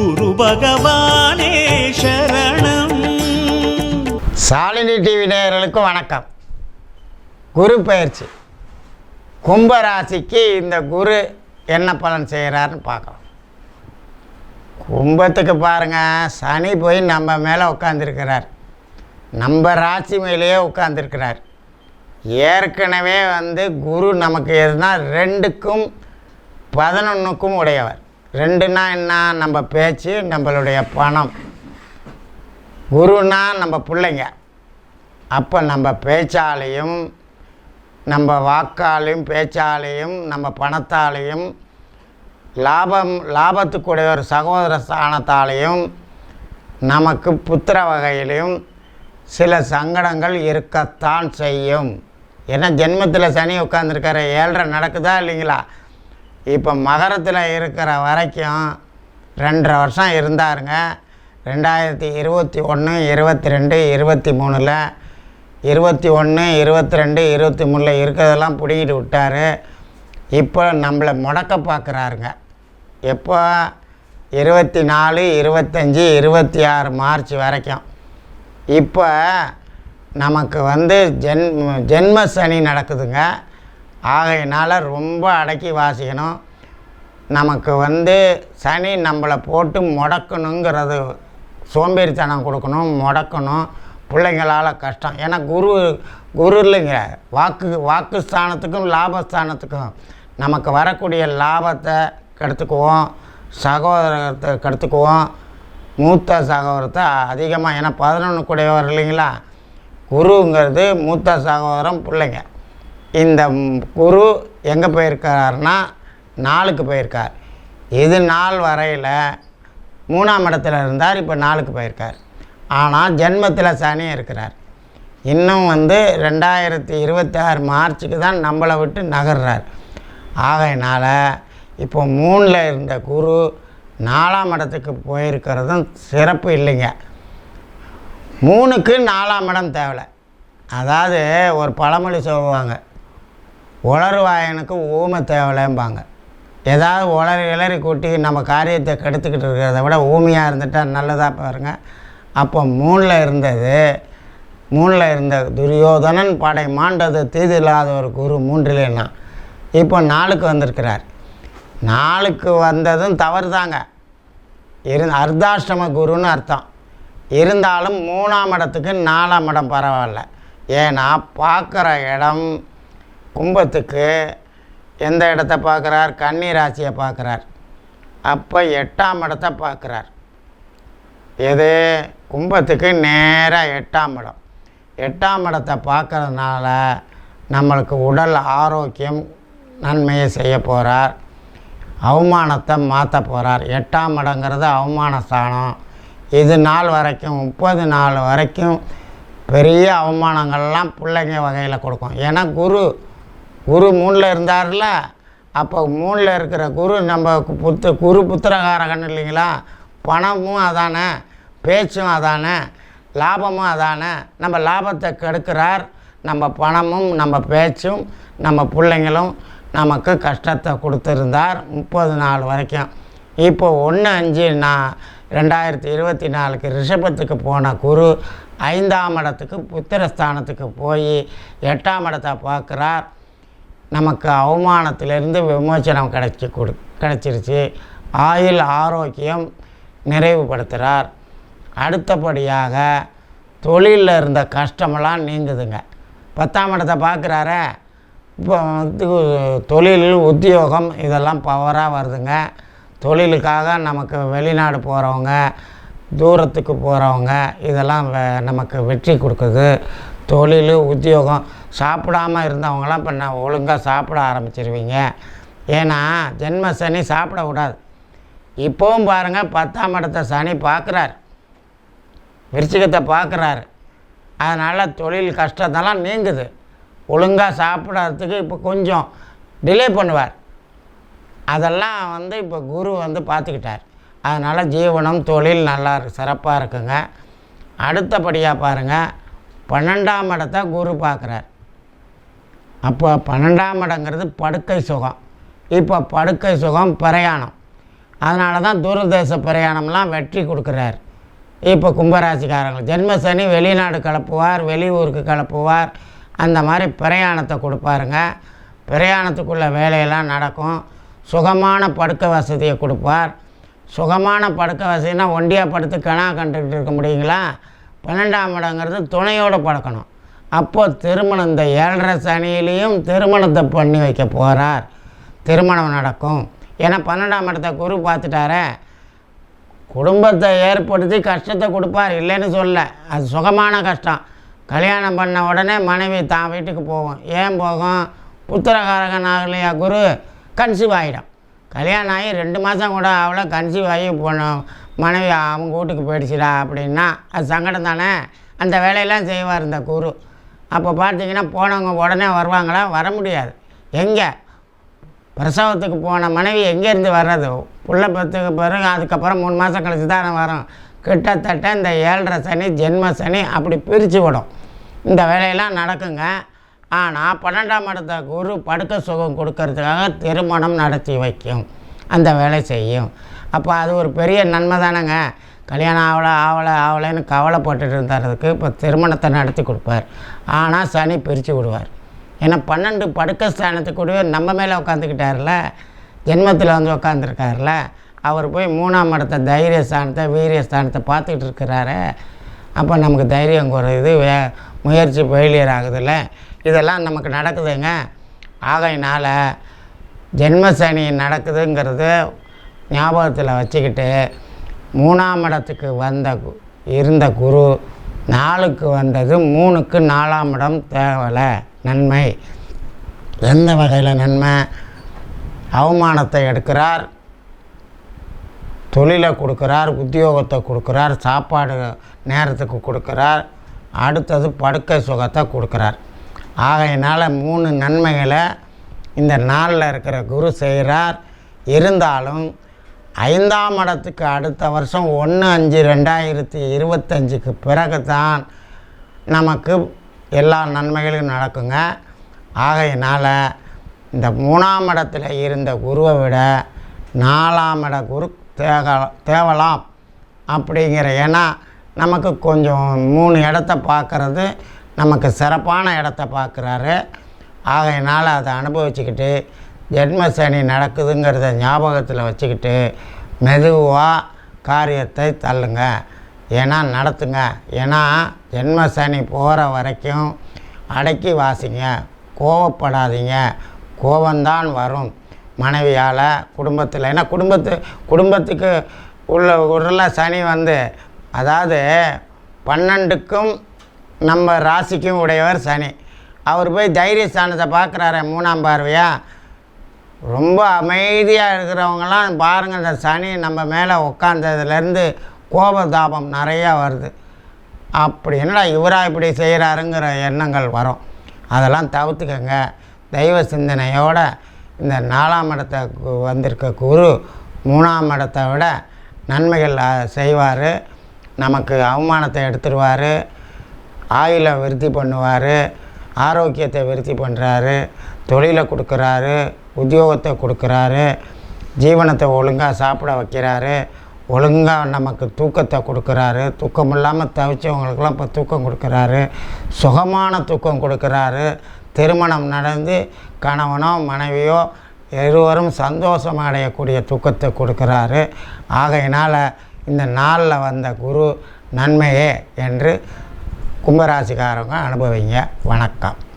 குரு பகவானே சரணம். சாலினி டிவி நேயர்களுக்கும் வணக்கம். குரு பயிற்சி. கும்பராசிக்கு இந்த குரு என்ன பலன் செய்கிறாருன்னு பார்க்கலாம். கும்பத்துக்கு பாருங்கள் சனி போய் நம்ம மேலே உட்காந்துருக்கிறார் நம்ம ராசி மேலேயே உட்காந்துருக்கிறார் ஏற்கனவே வந்து குரு நமக்கு எதுனா ரெண்டுக்கும் பதினொன்றுக்கும் உடையவர். ரெண்டுனா என்ன? நம்ம பேச்சு நம்மளுடைய பணம். குருனா நம்ம பிள்ளைங்க. அப்போ நம்ம பேச்சாலையும் நம்ம வாக்காலையும் பேச்சாலையும் நம்ம பணத்தாலையும் லாபம் லாபத்துக்குடைய ஒரு சகோதர ஸ்தானத்தாலையும் நமக்கு புத்திர வகையிலையும் சில சங்கடங்கள் இருக்கத்தான் செய்யும். ஏன்னா ஜென்மத்தில் சனி உட்காந்துருக்கிற ஏழரை நடக்குதா இல்லைங்களா? இப்போ மகரத்தில் இருக்கிற வரைக்கும் ரெண்டரை வருஷம் இருந்தாருங்க. ரெண்டாயிரத்தி இருபத்தி ஒன்று இருபத்தி ரெண்டு இருபத்தி மூணில் இருபத்தி ஒன்று இருபத்தி ரெண்டு இருபத்தி மூணில் இருக்கிறதெல்லாம் பிடிக்கிட்டு விட்டார். இப்போ நம்மளை முடக்க பார்க்குறாருங்க. எப்போ? இருபத்தி நாலு இருபத்தஞ்சி இருபத்தி ஆறு மார்ச் வரைக்கும். இப்போ நமக்கு வந்து ஜென் ஜென்ம சனி நடக்குதுங்க. ஆகையினால் ரொம்ப அடக்கி வாசிக்கணும். நமக்கு வந்து சனி நம்மளை போட்டு முடக்கணுங்கிறது சோம்பேறித்தனம் கொடுக்கணும் முடக்கணும். பிள்ளைங்களால் கஷ்டம். ஏன்னா குரு குரு இல்லைங்க. வாக்கு வாக்குஸ்தானத்துக்கும் லாபஸ்தானத்துக்கும் நமக்கு வரக்கூடிய லாபத்தை கெடுத்துக்குவோம். சகோதரத்தை கெடுத்துக்குவோம். மூத்த சகோதரத்தை அதிகமாக ஏன்னா பதினொன்று கூடையவர் இல்லைங்களா? குருங்கிறது மூத்த சகோதரம் பிள்ளைங்க. இந்த குரு எங்கே போயிருக்காருன்னா நாலுக்கு போயிருக்கார். இது நாள் வரையில் மூணாம் இடத்துல இருந்தார் இப்போ நாலுக்கு போயிருக்கார். ஆனால் ஜென்மத்தில் சனி இருக்கிறார். இன்னும் வந்து ரெண்டாயிரத்தி இருபத்தாறு மார்ச்சுக்கு தான் நம்மளை விட்டு நகர்றார். ஆகையினால் இப்போ மூணில் இருந்த குரு நாலாம் இடத்துக்கு போயிருக்கிறதும் சிறப்பு இல்லைங்க. மூணுக்கு நாலாம் இடம் தேவை அதாவது ஒரு பழமொழி சொல்லுவாங்க உளறுவாயனுக்கு ஊமை தேவலைம்பாங்க. ஏதாவது உளறி இளறி கூட்டி நம்ம காரியத்தை கெடுத்துக்கிட்டு இருக்கிறத விட ஊமையாக இருந்துட்டால் நல்லதாக பாருங்க. அப்போ மூணில் இருந்தது மூணில் இருந்த துரியோதனன் படை மாண்டது தீது இல்லாத ஒரு குரு மூன்றிலேனா. இப்போ நாளுக்கு வந்திருக்கிறார். நாளுக்கு வந்ததும் தவறு தாங்க இரு அர்த்தாஷ்டம குருன்னு அர்த்தம். இருந்தாலும் மூணாம் இடத்துக்கு நாலாம் இடம் பரவாயில்ல. ஏன்னா பார்க்குற இடம் கும்பத்துக்கு எந்த இடத்த பார்க்குறார்? கன்னி ராசியை பார்க்குறார். அப்போ எட்டாம் இடத்த பார்க்குறார். எது? கும்பத்துக்கு நேராக எட்டாம் இடம். எட்டாம் இடத்தை பார்க்கறதுனால நம்மளுக்கு உடல் ஆரோக்கியம் நன்மையை செய்ய போகிறார் அவமானத்தை மாற்ற போகிறார் எட்டாம் இடங்கிறது அவமான ஸ்தானம். இது நாள் வரைக்கும் முப்பது நாள் வரைக்கும் பெரிய அவமானங்கள்லாம் பிள்ளைங்க வகையில் கொடுக்கும். ஏன்னா குரு குரு மூணில் இருந்தார்ல அப்போ மூணில் இருக்கிற குரு நம்ம புத்த குரு புத்திரகாரகன் இல்லைங்களா? பணமும் அதானே பேச்சும் அதானே லாபமும் அதானே நம்ம லாபத்தை கெடுக்கிறார். நம்ம பணமும் நம்ம பேச்சும் நம்ம பிள்ளைங்களும் நமக்கு கஷ்டத்தை கொடுத்துருந்தார் முப்பது நாள் வரைக்கும். இப்போ ஒன்று அஞ்சு நான் ரெண்டாயிரத்தி இருபத்தி நாலுக்கு ரிஷபத்துக்கு போன குரு ஐந்தாம் இடத்துக்கு புத்திரஸ்தானத்துக்கு போய் எட்டாம் இடத்தை பார்க்குறார். நமக்கு அவமானத்திலிருந்து விமோச்சனம் கிடைச்சி கொடு கிடச்சிருச்சு. ஆயுள் ஆரோக்கியம் நிறைவுபடுத்துகிறார் அடுத்தபடியாக தொழிலில் இருந்த கஷ்டமெல்லாம் நீங்குதுங்க. பத்தாம் இடத்தை பார்க்குறாரே. இப்போ வந்து தொழில் உத்தியோகம் இதெல்லாம் பவராக வருதுங்க. தொழிலுக்காக நமக்கு வெளிநாடு போகிறவங்க தூரத்துக்கு போகிறவங்க இதெல்லாம் நமக்கு வெற்றி கொடுக்குது. தொழில் உத்தியோகம் சாப்பிடாம இருந்தவங்களாம் இப்போ நான் ஒழுங்காக சாப்பிட ஆரம்பிச்சிருவீங்க. ஏன்னா ஜென்ம சனி சாப்பிட விடாது இப்போவும் பாருங்கள் பத்தாம் இடத்த சனி பார்க்குறாரு விருச்சிகத்தை பார்க்குறாரு அதனால் தொழில் கஷ்டத்தெல்லாம் நீங்குது. ஒழுங்காக சாப்பிட்றதுக்கு இப்போ கொஞ்சம் டிலே பண்ணுவார். அதெல்லாம் வந்து இப்போ குரு வந்து பார்த்துக்கிட்டார் அதனால் ஜீவனம் தொழில் நல்லா இருக்கு சிறப்பாக இருக்குங்க. அடுத்தபடியாக பாருங்கள் பன்னெண்டாம் இடத்த குரு பார்க்குறார். அப்போ பன்னெண்டாம் இடங்கிறது படுக்கை சுகம். இப்போ படுக்கை சுகம் பிரயாணம். அதனால தான் தூரதேச பிரயாணம்லாம் வெற்றி கொடுக்குறார். இப்போ கும்பராசிக்காரங்க ஜென்ம சனி வெளிநாடு கிளப்புவார் வெளியூருக்கு கிளப்புவார். அந்த மாதிரி பிரயாணத்தை கொடுப்பாருங்க. பிரயாணத்துக்குள்ள வேலையெல்லாம் நடக்கும். சுகமான படுக்க வசதியை கொடுப்பார். சுகமான படுக்க வசதினா ஒண்டியாக படுத்து கணா கண்டுக்கிட்டு இருக்க முடியுங்களா? பன்னெண்டாம் இடங்கிறது துணையோடு பழக்கணும். அப்போது திருமணம் இந்த ஏழரை சனியிலையும் திருமணத்தை பண்ணி வைக்க போகிறார் திருமணம் நடக்கும். ஏன்னா பன்னெண்டாம் இடத்த குரு பார்த்துட்டாரே. குடும்பத்தை ஏற்படுத்தி கஷ்டத்தை கொடுப்பார். இல்லைன்னு சொல்ல. அது சுகமான கஷ்டம். கல்யாணம் பண்ண உடனே மனைவி தான் வீட்டுக்கு போகும். ஏன் போகும்? புத்திரகாரகன் ஆகலையா குரு? கன்சீவ் ஆகிடும் கல்யாணம் ஆகி ரெண்டு மாதம் கூட அவ்வளோ கன்சீவ் ஆகி போன மனைவி அவங்க வீட்டுக்கு போயிடுச்சுடா அப்படின்னா அது சங்கடம் தானே? அந்த வேலையெல்லாம் செய்வார் இந்த குரு. அப்போ பார்த்தீங்கன்னா போனவங்க உடனே வருவாங்களா? வர முடியாது. எங்கே? பிரசவத்துக்கு போன மனைவி எங்கேருந்து வர்றது? புள்ள பத்துக்கு பிறகு அதுக்கப்புறம் மூணு மாதம் கழிச்சு தானே வரும். கிட்டத்தட்ட இந்த ஏழரை சனி ஜென்ம சனி அப்படி பிரித்து விடும். இந்த வேலையெல்லாம் நடக்குங்க. ஆனால் பன்னெண்டாம் இடத்த குரு படுக்க சுகம் கொடுக்கறதுக்காக திருமணம் நடத்தி வைக்கும். அந்த வேலை செய்யும். அப்போ அது ஒரு பெரிய நன்மை தானேங்க. கல்யாணம் ஆகலை ஆகலை ஆகலைன்னு கவலைப்பட்டுட்டு இருந்ததுக்கு இப்போ திருமணத்தை நடத்தி கொடுப்பார். ஆனால் சனி பிரித்து விடுவார். ஏன்னா பன்னெண்டு படுக்க ஸ்தானத்துக்கு கூடவே நம்ம மேலே உட்காந்துக்கிட்டார்ல ஜென்மத்தில் வந்து உட்காந்துருக்கார்ல அவர் போய் மூணாம் இடத்த தைரிய ஸ்தானத்தை வீரிய ஸ்தானத்தை பார்த்துக்கிட்டு இருக்கிறாரு. அப்போ நமக்கு தைரியம் குறையுது வே முயற்சி ஃபெயிலியர் ஆகுதுல்ல. இதெல்லாம் நமக்கு நடக்குதுங்க. ஆகையினால் ஜென்ம சனி நடக்குதுங்கிறது ஞாபகத்தில் வச்சுக்கிட்டு மூணாம் இடத்துக்கு வந்த கு- இருந்த குரு நாலுக்கு வந்தது மூணுக்கு நாலாம் இடம் தேவலை நன்மை. எந்த வகையில் நன்மை? அவமானத்தை எடுக்கிறார் தொழிலை கொடுக்குறார் உத்தியோகத்தை கொடுக்குறார் சாப்பாடு நேரத்துக்கு கொடுக்குறார் அடுத்தது படுக்கை சுகத்தை கொடுக்குறார். ஆகையினால் மூணு நன்மைகளை இந்த நாளில் இருக்கிற குரு செய்கிறார் இருந்தாலும் ஐந்தாம் இடத்துக்கு அடுத்த வருஷம் ஒன்று அஞ்சு ரெண்டாயிரத்தி இருபத்தஞ்சுக்கு பிறகு தான் நமக்கு எல்லா நன்மைகளும் நடக்குங்க. ஆகையினால் இந்த மூணாம் இடத்துல இருந்த குருவை விட நாலாம் இட குரு தேக தேவலாம் அப்படிங்கிற ஏன்னா நமக்கு கொஞ்சம் மூணு இடத்த பார்க்குறது நமக்கு சிறப்பான இடத்த பார்க்குறாரு. ஆகையினால் அதை அனுபவிச்சுக்கிட்டு ஜென்ம சனி நடக்குதுங்கிறத ஞாபகத்தில் வச்சுக்கிட்டு மெதுவாக காரியத்தை தள்ளுங்க. ஏன்னா நடத்துங்க. ஏன்னா ஜென்ம சனி போகிற வரைக்கும் அடக்கி வாசிங்க. கோவப்படாதீங்க. கோபந்தான் வரும். மனைவியால் குடும்பத்தில் ஏன்னா குடும்பத்து குடும்பத்துக்கு உள்ள உள்ள சனி வந்து அதாவது பன்னெண்டுக்கும் நம்ம ராசிக்கும் உடையவர் சனி. அவர் போய் தைரியஸ்தானத்தை பார்க்குறாரு மூணாம் பார்வையாக ரொம்ப அமைதியாக இருக்கிறவங்களாம் பாருங்கள் இந்த சனி நம்ம மேலே உட்காந்ததுலேருந்து கோபதாபம் நிறையா வருது. அப்படி என்னடா இவராக இப்படி செய்கிறாருங்கிற எண்ணங்கள் வரும். அதெல்லாம் தவிர்த்துக்கங்க. தெய்வ சிந்தனையோட இந்த நாலாம் இடத்தை வந்திருக்க குரு மூணாம் இடத்தை விட நன்மைகள் செய்வார். நமக்கு அவமானத்தை எடுத்துருவார். ஆயுளை விருத்தி பண்ணுவார். ஆரோக்கியத்தை விருத்தி பண்ணுறாரு தொழிலை கொடுக்குறாரு உத்தியோகத்தை கொடுக்குறாரு ஜீவனத்தை ஒழுங்காக சாப்பிட வைக்கிறாரு ஒழுங்காக நமக்கு தூக்கத்தை கொடுக்குறாரு தூக்கம் இல்லாமல் தவிச்சவங்களுக்கெல்லாம் இப்போ தூக்கம் கொடுக்குறாரு சுகமான தூக்கம் கொடுக்குறாரு திருமணம் நடந்து கணவனோ மனைவியோ இருவரும் சந்தோஷம் அடையக்கூடிய தூக்கத்தை கொடுக்குறாரு. ஆகையினால் இந்த நாளில் வந்த குரு நன்மையே என்று கும்பராசிக்காரங்க அனுபவிங்க. வணக்கம்.